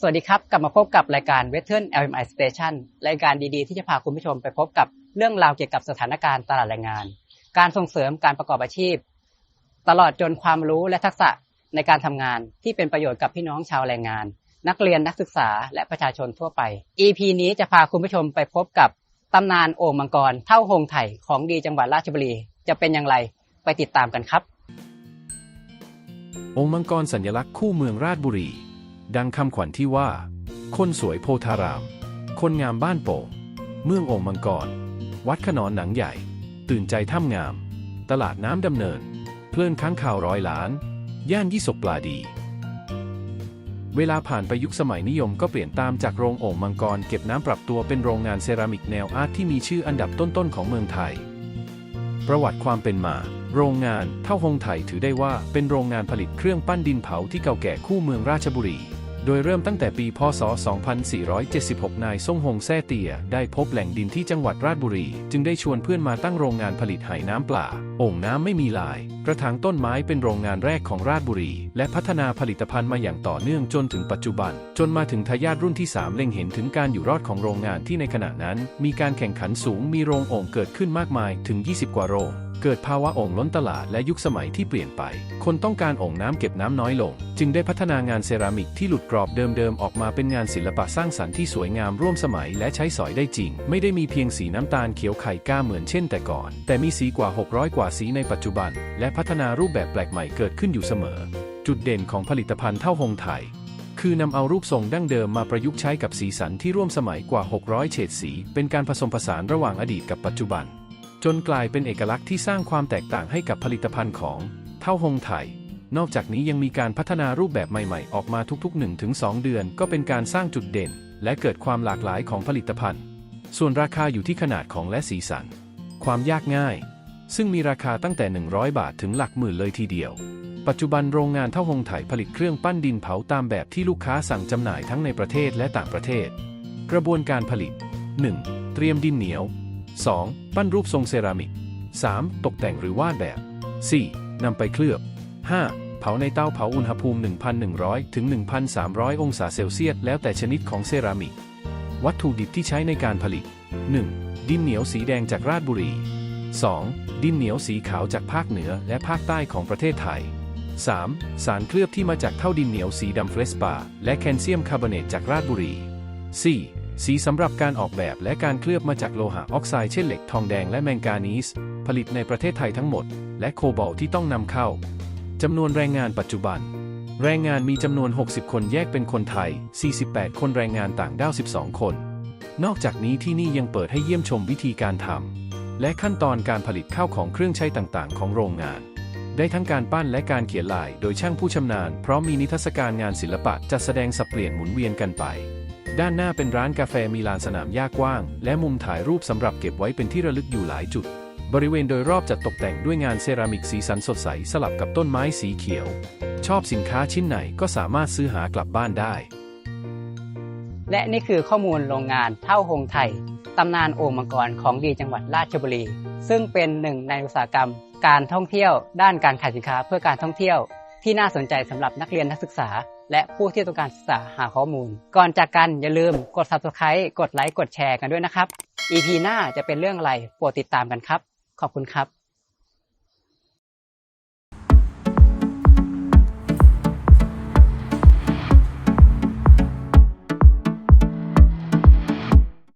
สวัสดีครับ กลับมาพบกับรายการ Western LMI Station รายการดีๆ ที่จะพาคุณผู้ชมไปพบกับเรื่องราวเกี่ยวกับสถานการณ์ตลาดแรงงาน การส่งเสริมการประกอบอาชีพ ตลอดจนความรู้และทักษะในการทำงานที่เป็นประโยชน์กับพี่น้องชาวแรงงาน นักเรียนนักศึกษาและประชาชนทั่วไป EP นี้จะพาคุณผู้ชมไปพบกับตำนานโอ่งมังกรเท่าหงไถ่ของดีจังหวัดราชบุรี จะเป็นอย่างไรไปติดตามกันครับ องค์มังกรสัญลักษณ์คู่เมืองราชบุรี ดังคำขวัญที่ว่า คนสวยโพธาราม คนงามบ้านโป่งเมืององค์มังกร วัดขนอนหนังใหญ่ ตื่นใจถ้ำงาม ตลาดน้ำดำเนิน เพลินค้างข่าวร้อยล้าน ย่านยี่สกปลาดี เวลาผ่านไปยุคสมัยนิยมก็เปลี่ยนตามจากโรงโอ่งมังกร เก็บน้ำปรับตัวเป็นโรงงานเซรามิกแนวอาร์ตที่มีชื่ออันดับต้นๆของเมืองไทย ประวัติความเป็นมาโรงงานเท่าหงไถถือได้ว่าเป็นโรงงานผลิตเครื่องปั้นดินเผาที่เก่าแก่คู่เมืองราชบุรี โดยเริ่มตั้งแต่ปีพศ 2476 นายซ่งหงแซ่เตีย ได้พบแหล่งดินที่จังหวัดราชบุรี จึงได้ชวนเพื่อนมาตั้งโรงงานผลิตไหน้ำปลาโอ่งน้ำไม่มีลาย กระถางต้นไม้เป็นโรงงานแรกของราชบุรี และพัฒนาผลิตภัณฑ์มาอย่างต่อเนื่องจนถึงปัจจุบัน จนมาถึงทายาทรุ่นที่ 3 เล็งเห็นถึงการอยู่รอดของโรงงานที่ในขณะนั้น มีการแข่งขันสูงมีโรงโอ่งเกิดขึ้นมากมายถึง 20 กว่าโรง เกิดภาวะโอ่งล้นตลาดและยุคสมัยที่เปลี่ยนไป คนต้องการโอ่งน้ำเก็บน้ำน้อยลง จึงได้พัฒนางานเซรามิกที่หลุดกรอบเดิมๆ ออกมาเป็นงานศิลปะสร้างสรรค์ที่สวยงามร่วมสมัยและใช้สอยได้จริง ไม่ได้มีเพียงสีน้ำตาลเขียวไข่ก้าเหมือนเช่นแต่ก่อน แต่มีสีกว่า 600 กว่าสีในปัจจุบัน และพัฒนารูปแบบแปลกใหม่เกิดขึ้นอยู่เสมอ จุดเด่นของผลิตภัณฑ์เท่าหงไทยคือนำเอารูปทรงดั้งเดิมมาประยุกต์ใช้กับสีสันที่ร่วมสมัยกว่า 600 เฉดสี เป็นการผสมผสานระหว่างอดีตกับปัจจุบัน จนกลายเป็นเอกลักษณ์ที่สร้างความแตกต่างให้กับผลิตภัณฑ์ของเท่าหงไทย นอกจากนี้ยังมีการพัฒนารูปแบบใหม่ๆ ออกมาทุกๆ 1-2 เดือน ก็เป็นการสร้างจุดเด่น และเกิดความหลากหลายของผลิตภัณฑ์ ส่วนราคาอยู่ที่ขนาดของและสีสัน ความยากง่าย ซึ่งมีราคาตั้งแต่ 100 บาทถึงหลักหมื่นเลยทีเดียว ปัจจุบันโรงงานเท่าหงไถผลิตเครื่องปั้นดินเผาตามแบบที่ลูกค้าสั่งจำหน่ายทั้งในประเทศและต่างประเทศ กระบวนการผลิต 1. เตรียมดินเหนียว 2. ปั้นรูปทรงเซรามิก 3. ตกแต่งหรือวาดแบบ 4. นำไปเคลือบ 5. เผาในเตาเผาอุณหภูมิ 1,100 ถึง 1,300 องศาเซลเซียส แล้วแต่ชนิดของเซรามิก วัตถุดิบที่ใช้ในการผลิต 1. ดินเหนียวสีแดงจากราชบุรี 2. ดินเหนียวสีขาวจากภาคเหนือและภาคใต้ของประเทศไทย 3. สารเคลือบที่มาจากเท่าดินเหนียวสีดำเฟรสปา และแคลเซียมคาร์บอเนตจากราชบุรี 4. สีสำหรับการออกแบบและการเคลือบมาจากโลหะออกไซด์เช่นเหล็กทองแดงและแมงกานีส ผลิตในประเทศไทยทั้งหมด และโคบอลที่ต้องนำเข้าจำนวนแรงงานปัจจุบัน แรงงานมีจำนวน 60 คนแยกเป็นคนไทย 48 คนแรงงานต่างด้าว 12 คน นอกจากนี้ที่นี่ยังเปิดให้เยี่ยมชมวิธีการทำและขั้นตอนการผลิตข้าวของเครื่องใช้ต่างๆ ของโรงงาน ได้ทั้งการปั้นและการเขียนลายโดยช่างผู้ชำนาญ พร้อมมีนิทรรศการงานศิลปะจัดแสดงสับเปลี่ยนหมุนเวียนกันไป ด้านหน้าเป็นร้านกาแฟมีลานสนามหญ้ากว้าง และมุมถ่ายรูปสำหรับเก็บไว้เป็นที่ระลึกอยู่หลายจุด บริเวณโดยรอบจัดตกแต่งด้วยงานเซรามิกสีสันสดใสสลับกับต้นไม้สีเขียว ชอบสินค้าชิ้นไหนก็สามารถซื้อหากลับบ้านได้ และนี่คือข้อมูลโรงงานเท่าหงไทยตำนานโอ่งมังกรของดีจังหวัดราชบุรี ซึ่งเป็นหนึ่งในอุตสาหกรรม การท่องเที่ยว ด้านการขายสินค้าเพื่อการท่องเที่ยว ที่น่าสนใจสำหรับนักเรียนนักศึกษา และผู้ที่ต้องการศึกษาหาข้อมูล ก่อนจากกันอย่าลืมกด subscribe กดไลค์กดแชร์กันด้วยนะครับ EP หน้าจะเป็นเรื่องอะไรโปรดติดตามกันครับ ขอบคุณครับ